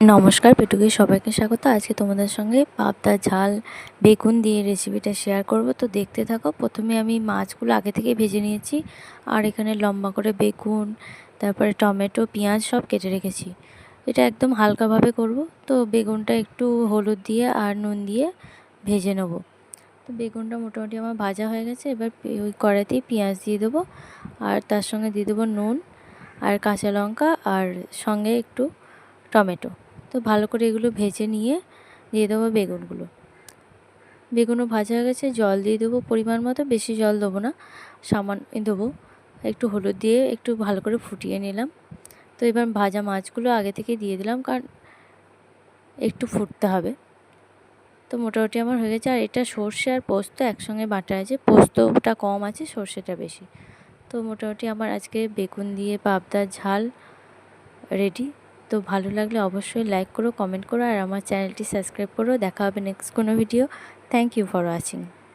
নমস্কার পেটুকে সবাইকে স্বাগত। আজকে তোমাদের সঙ্গে পাবদা ঝাল বেগুন দিয়ে রেসিপিটা শেয়ার করব। তো দেখতে থাকো, প্রথমে আমি মাছগুলো আগে থেকে ভেজে নিয়েছি। আর এখানে লম্বা করে বেগুন, তারপরে টমেটো, পেঁয়াজ সব কেটে রেখেছি। এটা একদম হালকাভাবে করব। তো বেগুনটা একটু হলুদ দিয়ে আর নুন দিয়ে ভেজে নেব। তো বেগুনটা মোটামুটি আমার ভাজা হয়ে গেছে। এবার ওই কড়াইতেই পেঁয়াজ দিয়ে দেবো। আর তার সঙ্গে দিয়ে দেবো নুন, আর কাঁচা লঙ্কা, আর সঙ্গে একটু টমেটো। তো ভালো করে এগুলো ভেজে নিয়ে দিয়ে দেবো বেগুনগুলো। বেগুনও ভাজা হয়ে গেছে, জল দিয়ে দেবো পরিমাণ মতো, বেশি জল দেবো না, সামান্য দেবো। একটু হলুদ দিয়ে একটু ভালো করে ফুটিয়ে নিলাম। তো এবার ভাজা মাছগুলো আগে থেকে দিয়ে দিলাম, কারণ একটু ফুটতে হবে। তো মোটামুটি আমার হয়ে গেছে, আর এটা সর্ষে আর পোস্ত একসঙ্গে বাটা আছে, পোস্তটা কম আছে, সর্ষেটা বেশি। তো মোটামুটি আমার আজকে বেগুন দিয়ে পাবদার ঝাল রেডি। তো ভালো লাগলে অবশ্যই লাইক করো কমেন্ট করো, আর আমার চ্যানেলটি সাবস্ক্রাইব করো। দেখা হবে নেক্সট কোনো video thank you for watching